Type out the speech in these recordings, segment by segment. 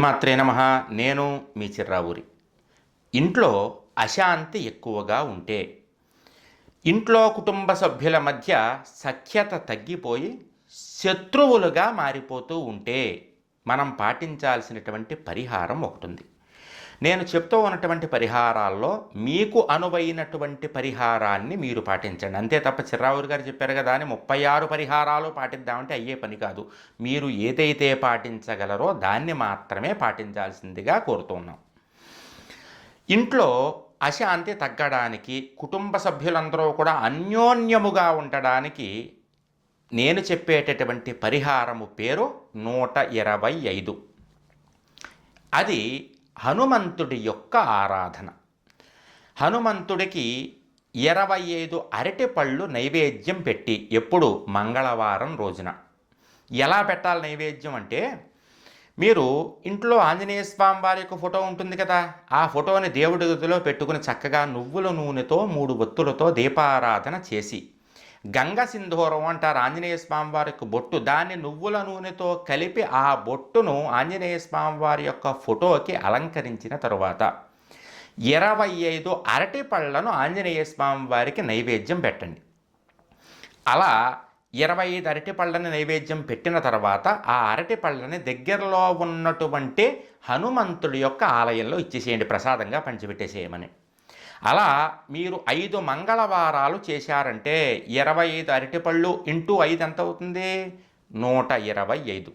మాత్రే నమ. నేను మీ చిర్రావురి. ఇంట్లో అశాంతి ఎక్కువగా ఉంటే ఇంట్లో కుటుంబ సభ్యుల మధ్య సఖ్యత తగ్గిపోయి శత్రువులుగా మారిపోతూ ఉంటే మనం పాటించాల్సినటువంటి పరిహారం ఒకటి ఉంది నేను చెప్తూ ఉన్నటువంటి పరిహారాల్లో మీకు అనువైనటువంటి పరిహారాన్ని మీరు పాటించండి. అంతే తప్ప చిర్రావురు గారు చెప్పారు కదా అని ముప్పై ఆరు పరిహారాలు పాటిద్దామంటే అయ్యే పని కాదు. మీరు ఏదైతే పాటించగలరో దాన్ని మాత్రమే పాటించాల్సిందిగా కోరుతున్నాం ఇంట్లో అశాంతి తగ్గడానికి కుటుంబ సభ్యులందరూ కూడా అన్యోన్యముగా ఉండడానికి నేను చెప్పేటటువంటి పరిహారము పేరు నూట ఇరవై ఐదు. అది హనుమంతుడి యొక్క ఆరాధన. హనుమంతుడికి ఇరవై ఐదు అరటి పళ్ళు నైవేద్యం పెట్టి ఎప్పుడు మంగళవారం రోజున. ఎలా పెట్టాలి నైవేద్యం అంటే మీరు ఇంట్లో ఆంజనేయ స్వామి వారి యొక్క ఫోటో ఉంటుంది కదా ఆ ఫోటోని దేవుడి గదిలో పెట్టుకుని చక్కగా నువ్వుల నూనెతో మూడు ఒత్తులతో దీపారాధన చేసి గంగ సింధూరం అంటారు ఆంజనేయ స్వామి వారి యొక్క బొట్టు. దాన్ని నువ్వుల నూనెతో కలిపి ఆ బొట్టును ఆంజనేయ స్వామి వారి యొక్క ఫోటోకి అలంకరించిన తరువాత ఇరవై ఐదు అరటి పళ్ళను ఆంజనేయ స్వామి వారికి నైవేద్యం పెట్టండి. అలా ఇరవై ఐదు అరటి పళ్ళని నైవేద్యం పెట్టిన తర్వాత ఆ అరటి పళ్ళని దగ్గరలో ఉన్నటువంటి హనుమంతుడి యొక్క ఆలయంలో ఇచ్చేసేయండి ప్రసాదంగా పంచిపెట్టేసేయమని. అలా మీరు ఐదు మంగళవారాలు చేశారంటే ఇరవై ఐదు అరటిపళ్ళు ఇంటూ ఐదు ఎంత అవుతుంది? నూట ఇరవై ఐదు.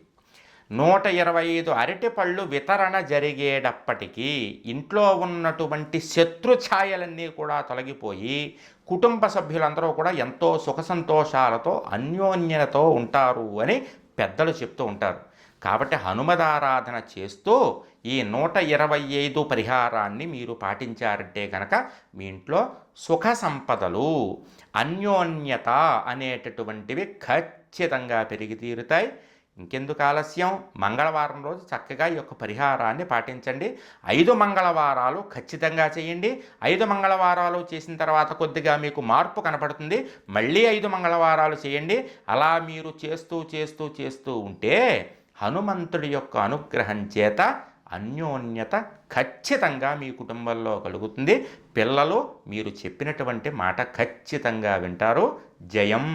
నూట ఇరవై ఐదు అరటిపళ్ళు వితరణ జరిగేటప్పటికీ ఇంట్లో ఉన్నటువంటి శత్రు ఛాయలన్నీ కూడా తొలగిపోయి కుటుంబ సభ్యులందరూ కూడా ఎంతో సుఖ సంతోషాలతో అన్యోన్యతతో ఉంటారు అని పెద్దలు చెప్తూ ఉంటారు. కాబట్టి హనుమదారాధన చేస్తూ ఈ నూట ఇరవై ఐదు పరిహారాన్ని మీరు పాటించారంటే కనుక మీ ఇంట్లో సుఖ సంపదలు అన్యోన్యత అనేటటువంటివి ఖచ్చితంగా పెరిగి తీరుతాయి. ఇంకెందుకు ఆలస్యం? మంగళవారం రోజు చక్కగా ఈ యొక్క పరిహారాన్ని పాటించండి. ఐదు మంగళవారాలు ఖచ్చితంగా చేయండి. ఐదు మంగళవారాలు చేసిన తర్వాత కొద్దిగా మీకు మార్పు కనపడుతుంది. మళ్ళీ ఐదు మంగళవారాలు చేయండి. అలా మీరు చేస్తూ చేస్తూ చేస్తూ ఉంటే హనుమంతుడి యొక్క అనుగ్రహం చేత అన్యోన్యత ఖచ్చితంగా మీ కుటుంబంలో కలుగుతుంది. పిల్లలు మీరు చెప్పినటువంటి మాట ఖచ్చితంగా వింటారు. జయం.